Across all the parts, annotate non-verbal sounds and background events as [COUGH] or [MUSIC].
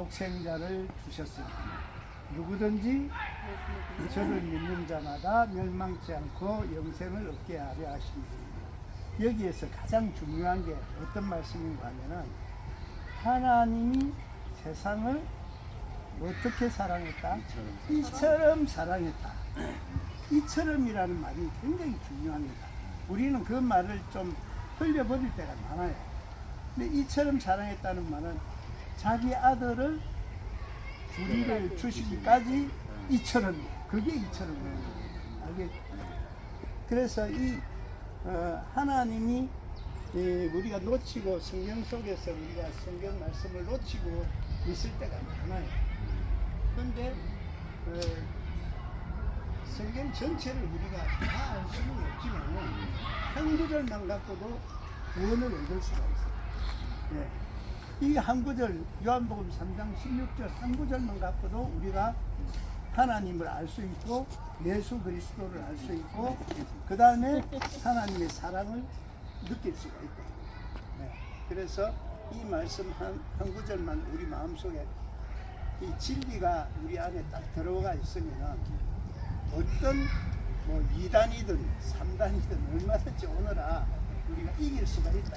독생자를 주셨으니 누구든지 저를 믿는 자마다 멸망치 않고 영생을 얻게 하려 하십니다. 여기에서 가장 중요한 게 어떤 말씀인가 하면은 하나님이 세상을 어떻게 사랑했다? 이처럼 사랑했다. 이처럼이라는 말이 굉장히 중요합니다. 우리는 그 말을 좀 흘려버릴 때가 많아요. 근데 이처럼 사랑했다는 말은 자기 아들을 우리를 주시기까지 이처럼 그게 이처럼이에요. 알겠? 그래서 이 어, 하나님이 이 우리가 놓치고 성경 속에서 우리가 성경 말씀을 놓치고 있을 때가 많아요. 그런데 어, 성경 전체를 우리가 다 알 수는 없지만 한 구절만 갖고도 구원을 얻을 수가 있어요. 예. 이 한 구절 요한복음 3장 16절 한 구절만 갖고도 우리가 하나님을 알 수 있고 예수 그리스도를 알 수 있고 그 다음에 하나님의 사랑을 느낄 수가 있다. 네. 그래서 이 말씀 한, 한 구절만 우리 마음속에 이 진리가 우리 안에 딱 들어가 있으면 어떤 뭐 2단이든 3단이든 얼마든지 오너라 우리가 이길 수가 있다.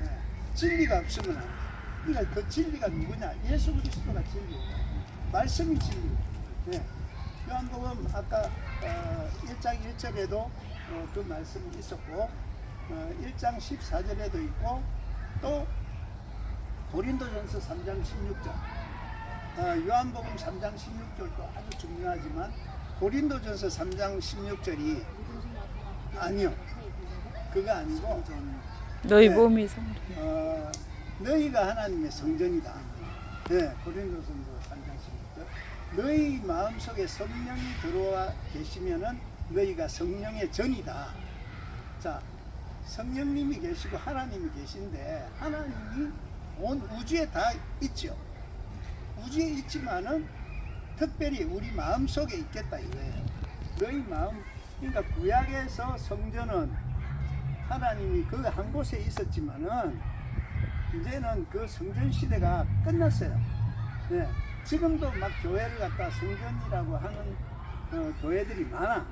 네. 진리가 없으면. 그러니까 그 진리가 누구냐? 예수 그리스도가 진리다. 말씀이 진리. 네. 요한복음 아까 어, 1장 1절에도 어, 그 말씀이 있었고 어, 1장 14절에도 있고 또 고린도전서 3장 16절 어, 요한복음 3장 16절도 아주 중요하지만 고린도전서 3장 16절이 아니요 그거 아니고 너희 네. 몸이 성령. 어, 너희가 하나님의 성전이다. 네, 고린도전서 3장 16절. 너희 마음속에 성령이 들어와 계시면은 너희가 성령의 전이다. 자, 성령님이 계시고 하나님이 계신데 하나님이 온 우주에 다 있죠. 우주에 있지만은 특별히 우리 마음 속에 있겠다 이거예요. 너희 마음 그러니까 구약에서 성전은 하나님이 그 한 곳에 있었지만은 이제는 그 성전 시대가 끝났어요. 네. 지금도 막 교회를 갖다 성전이라고 하는 어, 교회들이 많아.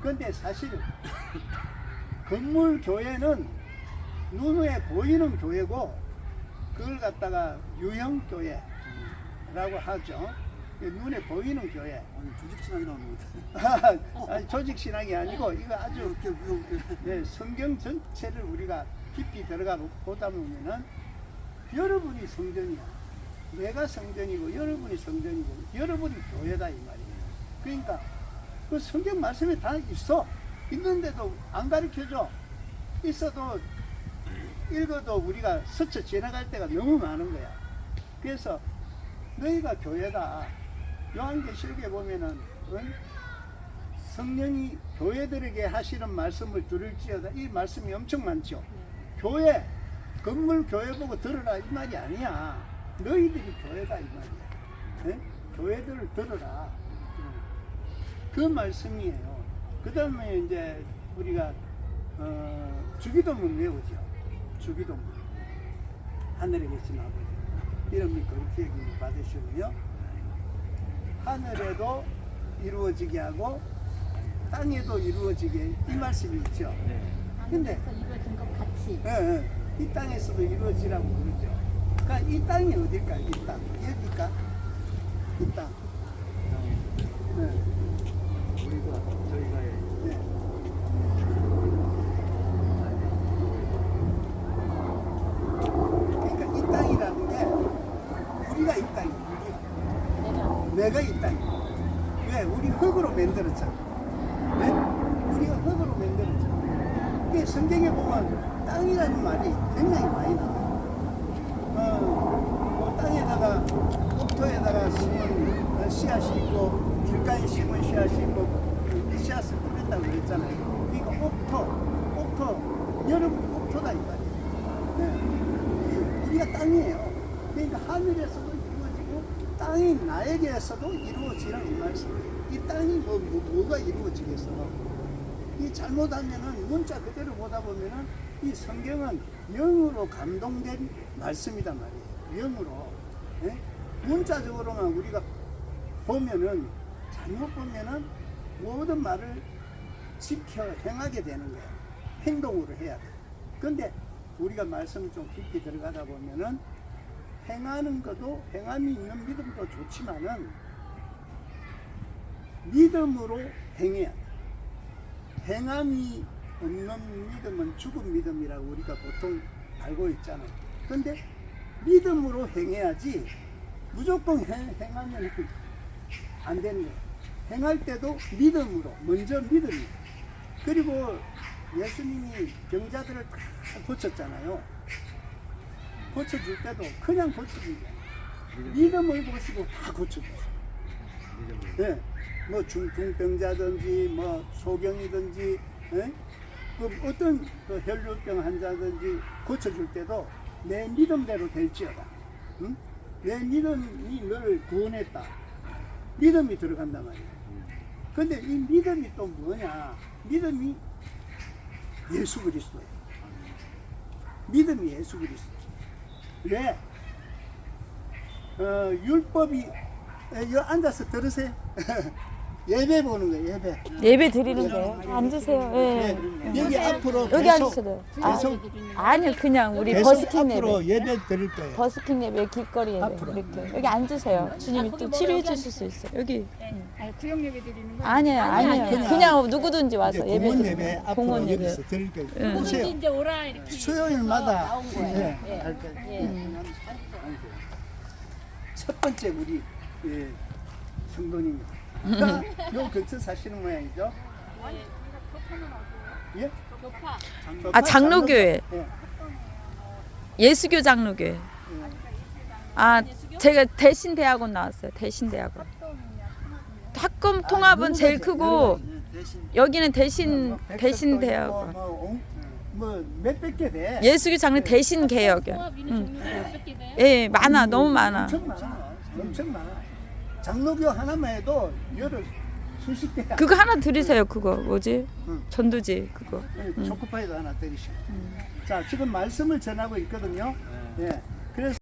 그런데 사실 [COUGHS] 건물 교회는 눈에 보이는 교회고 그걸 갖다가 유형 교회라고 하죠. 눈에 보이는 교회. 아니 조직 신앙이 나오는 것 [LAUGHS] 아니, 조직 신앙이 아니고 이거 아주 이렇게 네, 성경 전체를 우리가 깊이 들어가 보다 보면은 여러분이 성전이야. 내가 성전이고 여러분이 성전이고 여러분이 교회다 이 말이에요. 그러니까 그 성경 말씀에 다 있어. 있는데도 안 가르쳐줘. 있어도 읽어도 우리가 스쳐 지나갈 때가 너무 많은 거야. 그래서 너희가 교회다. 요한계시록에 보면은 응? 성령이 교회들에게 하시는 말씀을 들을지어다 이 말씀이 엄청 많죠. 교회 건물 교회 보고 들으라 이 말이 아니야. 너희들이 교회다 이 말이야. 예? 교회들을 들으라. 그 말씀이에요. 그 다음에 이제 우리가 어, 주기도문 외우죠. 주기도문. 하늘에 계신 아버지 이름이 여김을 받으시고요. 하늘에도 이루어지게 하고 땅에도 이루어지게 이 말씀이 있죠. 근데 하늘에서 이루어진 것 같이 예, 예. 이 땅에서도 이루어지라고 그러죠. 그러니까 이 땅이 어딜까? 이 땅. 여기까? 이 땅. 네, 우리가 저희가 네. 그러니까 이 땅이라는 게 우리가 이. 우리. 내가 이 땅. 왜? 우리 흙으로 만들었잖아. 왜? 우리가 흙으로 만들었잖아. 이 성경에 보면 땅이라는 말이 굉장히 많이 나와요. 어, 뭐 땅에다가 옥토에다가 심은 어, 씨앗이 있고 길가에 심은 씨앗이 있고 그 씨앗을 뿌렸다고 그랬잖아요. 그러니까 옥토, 옥토, 여러분 옥토다 이 말이에요. 네. 우리가 땅이에요. 그러니까 하늘에서도 이루어지고 땅이 나에게서도 이루어지라는 이 말씀. 이 땅이 뭐, 뭐 뭐가 이루어지겠어? 이 잘못하면은 문자 그대로 보다 보면은 이 성경은 영으로 감동된 말씀이단 말이에요. 영으로. 예? 문자적으로만 우리가 보면은 잘못 보면은 모든 말을 지켜 행하게 되는 거야. 행동으로 해야 돼. 근데 우리가 말씀을 좀 깊이 들어가다 보면은 행하는 것도 행함이 있는 믿음도 좋지만은 믿음으로 행해야 돼. 행함이 없는 믿음은 죽은 믿음이라고 우리가 보통 알고 있잖아요. 근데 믿음으로 행해야지 무조건 행, 행하면 안 되는 거예요. 행할 때도 믿음으로, 먼저 믿음이. 그리고 예수님이 병자들을 다 고쳤잖아요. 고쳐줄 때도 그냥 고쳐준 거예요. 믿음을 보시고 다 고쳐주세요. 예, 뭐 중풍병자든지 뭐 소경이든지 예? 그 어떤 그 혈류병 환자든지 고쳐줄 때도 내 믿음대로 될지어다. 응? 내 믿음이 너를 구원했다. 믿음이 들어간단 말이에요. 근데 이 믿음이 또 뭐냐? 믿음이 예수 그리스도예요. 믿음이 예수 그리스도. 왜? 어, 율법이 에, 여기 앉아서 들으세요. [LAUGHS] 예배 보는 거예요. 예배. 예배 드리는 거예요. 앉으세요. 예. 예, 여기 앞으로 여기 계속 앉으세요. 아, 계속 아니요, 그냥 우리 계속 버스킹 앞으로 예배. 예배 드릴 거예요. 버스킹 예배, 길거리 예배 앞으로. 이렇게 여기 앉으세요. 주님이 또 치료해 주실 수 있어요. 여기 아니, 구역 예배 드리는 거 아니에요, 아니에요. 그냥- 그냥 누구든지 와서 이제 예배 공원 드리는 예배 거예요. 앞으로 공원 예배. 여기서 드릴 거예요. 예. 이제 오라 이렇게 수요일마다 예, 예. 할 거예요. 예. 음. 첫 번째 우리 예, 성도님입니다. 요 근처 사시는 모양이죠? 예? 교파 아, 장로교회. 예. 예수교 장로교회. 아, 제가 대신 대학원 나왔어요. 대신 대학원. 학금 통합은 제일 크고 여기는 대신 대신 대학원. 뭐 몇백 개 돼. 예수교 장로 대신 개혁이요. 돼요? 예, 많아, 너무 많아. 엄청 많아. 엄청 많아. 장로교 하나만 해도 여러 수십 개가. 그거 하나 드리세요. 그거 뭐지? 응. 전도지 그거. 예, 초코파이도 하나 드리시고. 자, 지금 말씀을 전하고 있거든요. 예. 그래서